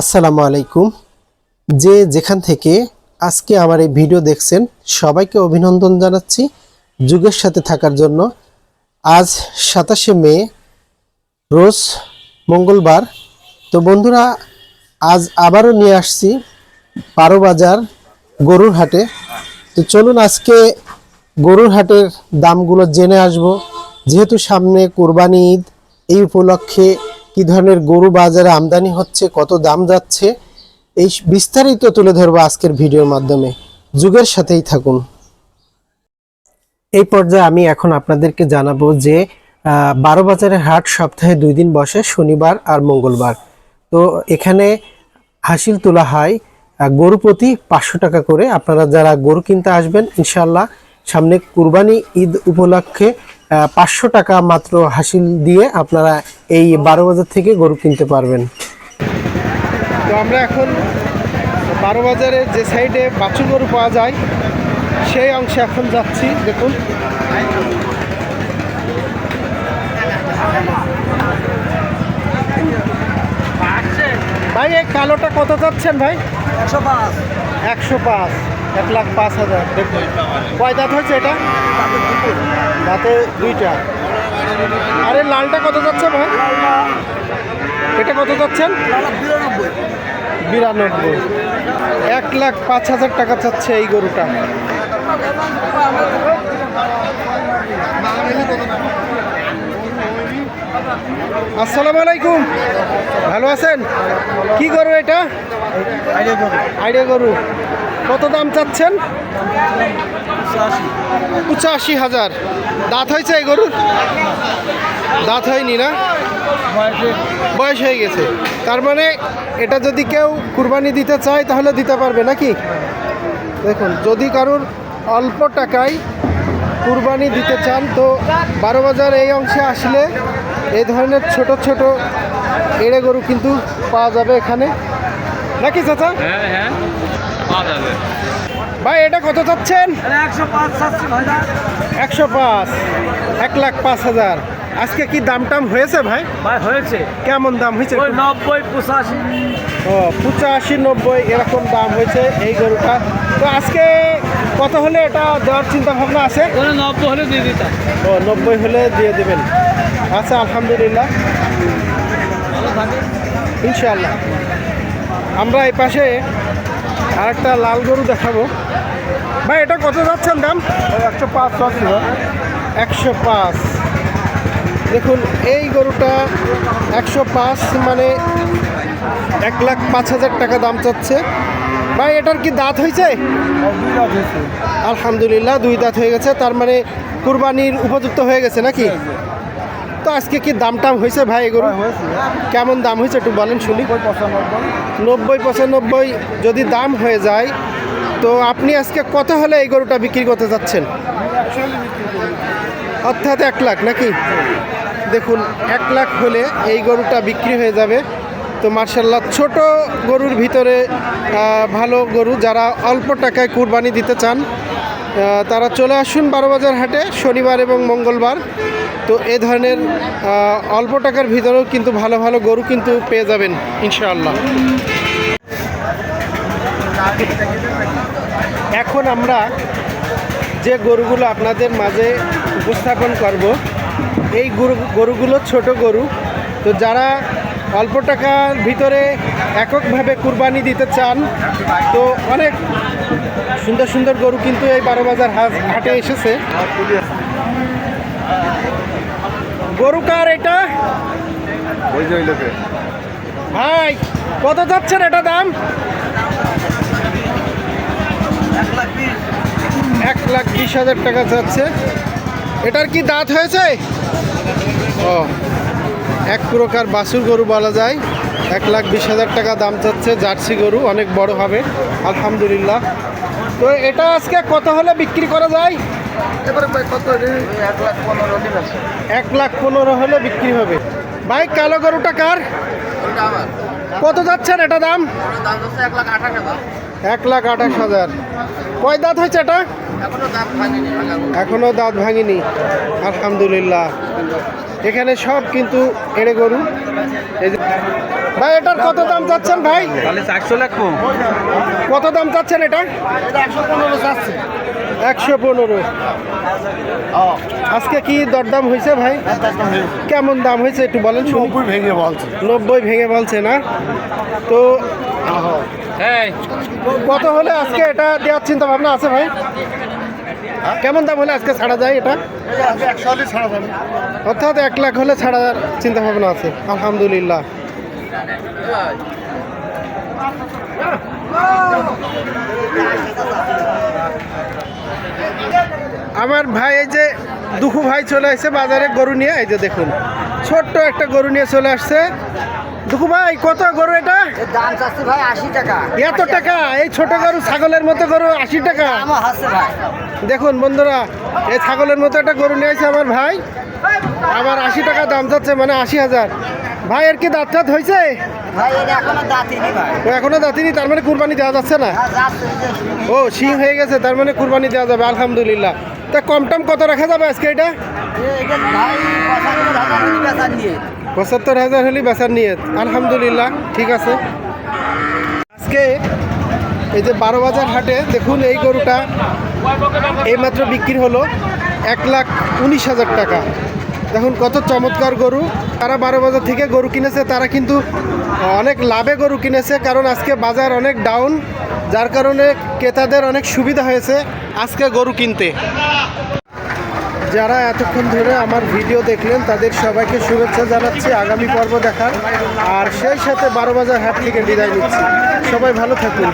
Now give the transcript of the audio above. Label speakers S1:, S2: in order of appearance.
S1: আসসালামু আলাইকুম। যে যেখান থেকে আজকে আমার এই ভিডিও দেখছেন, সবাইকে অভিনন্দন জানাচ্ছি যুগের সাথে থাকার জন্য। আজ সাতাশে মে, রোজ মঙ্গলবার। তো বন্ধুরা, আজ আবারও নিয়ে আসছি বারো বাজার গরুর হাটে। তো চলুন আজকে গরুর হাটের দামগুলো জেনে আসব। যেহেতু সামনে কোরবানি ঈদ, এই উপলক্ষে কি ধরনের গরু বাজারে আমদানি হচ্ছে, কত দাম যাচ্ছে, এই বিস্তারিত তুলে ধরবো আজকের ভিডিওর মাধ্যমে। যুগের সাথেই থাকুন। এই পর্যায়ে আমি এখন আপনাদেরকে জানাব যে বারো বাজারের হাট সপ্তাহে দুই দিন বসে, শনিবার আর মঙ্গলবার। তো এখানে হাসিল তোলা হয় গরু প্রতি পাঁচশো টাকা করে। আপনারা যারা গরু কিনতে আসবেন ইনশাল্লাহ সামনে কুরবানি ঈদ উপলক্ষে পাঁচশো টাকা মাত্র হাসিল দিয়ে আপনারা এই বারো বাজার থেকে গরু কিনতে পারবেন। তো আমরা এখন বারো বাজারে যে সাইডে বাছুর গরু পাওয়া যায় সেই অংশে এখন যাচ্ছি দেখুন। ভাই এই কালোটা কত যাচ্ছেন ভাই?
S2: একশো পাঁচ।
S1: একশো পাঁচ। এক লাখ পাঁচ হাজার। কয় দাঁত হয়েছে এটা? দাঁতে দুইটা। আরে লালটা কত যাচ্ছে ভাই এটা কত যাচ্ছেন?
S2: বিরানব্বই।
S1: এক লাখ পাঁচ হাজার টাকা চাচ্ছে এই গরুটা। আসসালামু আলাইকুম। ভালো আছেন? কি গরু এটা? আইডিয়া গরু। কত দাম চাচ্ছেন? পঁচাশি। হাজার। দাঁত হয়েছে এই গরুর? দাঁত হয়নি না? বয়স হয়ে গেছে। তার মানে এটা যদি কেউ কুরবানি দিতে চায় তাহলে দিতে পারবে নাকি? দেখুন যদি কারোর অল্প টাকায় কুরবানি দিতে চান তো বারো বাজার এই অংশে আসলে এই ধরনের ছোট ছোট এড়ে গরু কিন্তু পাওয়া যাবে এখানে। নাকি চাচা?
S3: হ্যাঁ হ্যাঁ।
S1: ভাই এটা কত চাচ্ছেন?
S2: একশো পাঁচ
S1: এক লাখ পাঁচ হাজার। আজকে কি দাম টাম হয়েছে ভাই?
S2: ভাই হয়েছে।
S1: কেমন দাম হয়েছে
S2: নব্বই পঁচাশি।
S1: ও পঁচাশি নব্বই এরকম দাম হয়েছে এই গরুটা। তো আজকে কত হলে এটা দেওয়ার চিন্তা ভাবনা আছে?
S2: নব্বই হলে দিয়ে দিতাম।
S1: ও নব্বই হলে দিয়ে দেবেন। আচ্ছা আলহামদুলিল্লাহ। ইনশাআল্লাহ। আমরা এই পাশে আরেকটা লাল গরু দেখাবো। ভাই এটা কত যাচ্ছেন দাম? একশো পাঁচ একশো পাঁচ। দেখুন এই গরুটা একশো পাঁচ মানে এক লাখ পাঁচ হাজার টাকা দাম চাচ্ছে। ভাই এটার কি দাঁত হয়েছে? আলহামদুলিল্লাহ দুই দাঁত হয়ে গেছে। তার মানে কুরবানির উপযুক্ত হয়ে গেছে নাকি? তো আজকে কি দাম টাম হয়েছে ভাই এই গরু? কেমন দাম হয়েছে একটু বলেন শুনি। নব্বই পঁচানব্বই যদি দাম হয়ে যায় তো আপনি আজকে কত হলে এই গরুটা বিক্রি করতে যাচ্ছেন? অর্থাৎ এক লাখ নাকি? দেখুন এক লাখ হলে এই গরুটা বিক্রি হয়ে যাবে। তো মার্শাল্লাহ ছোট গরুর ভিতরে ভালো গরু যারা অল্প টাকায় কুরবানি দিতে চান তারা চলে আসুন বারোবাজার হাটে, শনিবার এবং মঙ্গলবার। তো এ ধরনের অল্প টাকার ভিতরেও কিন্তু ভালো ভালো গরু কিন্তু পেয়ে যাবেন, ইনশাআল্লাহ। এখন আমরা যে গরুগুলো আপনাদের মাঝে উপস্থাপন করব, এই গরু, গরুগুলো ছোট গরু। তো যারা অল্প টাকার ভিতরে এককভাবে কুরবানি দিতে চান, তো অনেক সুন্দর সুন্দর গরু কিন্তু এই বারো বাজার হাট- এসেছে। গরু কার এটা? ভাই কত যাচ্ছেন এটা দাম? এক লাখ বিশ হাজার টাকা যাচ্ছে। এটার কি দাঁত হয়েছে? ও এক প্রকার বাছুর গরু বলা যায়। এক লাখ বিশ হাজার টাকা দাম চাচ্ছে জার্সি গরু অনেক বড় হবে। আলহামদুলিল্লাহ। তো এটা আজকে কত হলে বিক্রি করা যায়? এক লাখ পনেরো হলে বিক্রি হবে। ভাই কালো গরুটা কার? কত যাচ্ছেন এটা দাম? এক লাখ আঠাশ হাজার। কয় দাঁত হয়েছে এটা? এখনও দাঁত ভাঙিনি। আলহামদুলিল্লাহ। এখানে সব কিন্তু এড়ে গরু। এই যে- ভাই এটার কত দাম চাচ্ছেন ভাই?
S3: তাহলে চারশো লাগবো
S1: কত দাম চাচ্ছেন এটা? একশো পনেরো আজকে কি দরদাম হয়েছে ভাই? কেমন দাম হয়েছে একটু বলেন নব্বই ভেঙে বলছে। নব্বই ভেঙে বলছে না? তো কত হলে আজকে এটা দেওয়ার চিন্তা ভাবনা আছে ভাই? কেমন দাম হলে আজকে ছাড়া যায় এটা? অর্থাৎ এক লাখ হলে ছাড়ার চিন্তা ভাবনা আছে আলহামদুলিল্লাহ। আমার ভাই এই যে দুখু ভাই চলে আসছে বাজারে গরু নিয়ে এই যে দেখুন। ছোট্ট একটা গরু নিয়ে চলে আসছে। দুখু ভাই কত গরু এটা?
S4: দাম চাচ্ছি ভাই আশি টাকা।
S1: এত টাকা? এই ছোট গরু ছাগলের মতো গরু আশি টাকা? দেখুন বন্ধুরা এই ছাগলের মতো একটা গরু নিয়ে আসছে আমার ভাই। আবার আশি টাকা দাম যাচ্ছে মানে আশি হাজার। ভাই এর কি দাঁত টাত হয়েছে
S4: এখনও দাঁতিনি ভাই।
S1: ও এখনও দাঁতিনি তার মানে কুরবানি দেওয়া যাচ্ছে না?
S4: আর যাচ্ছে এই যে শুনি।
S1: ও শিং হয়ে গেছে তার মানে কুরবানি দেওয়া যাবে আলহামদুলিল্লাহ। তা কম টম কত রাখা যাবে আজকে এটা? পঁচাত্তর হাজার হলে বেচার নিয়ে। আলহামদুলিল্লাহ ঠিক আছে। আজকে এই যে বারো বাজার হাটে দেখুন এই গরুটা এইমাত্র বিক্রি হলো এক লাখ উনিশ হাজার টাকা। দেখুন কত চমৎকার গরু। তারা বারো বাজার থেকে গরু কিনেছে, তারা কিন্তু অনেক লাভে গরু কিনেছে, কারণ আজকে বাজার অনেক ডাউন যার কারণে ক্রেতাদের অনেক সুবিধা হয়েছে আজকে গরু কিনতে। যারা এতক্ষণ ধরে আমার ভিডিও দেখলেন, তাদের সবাইকে শুভেচ্ছা জানাচ্ছি, আগামী পর্ব দেখার। আর সেই সাথে বারো বাজার হাট থেকে বিদায় নিচ্ছি। সবাই ভালো থাকুন।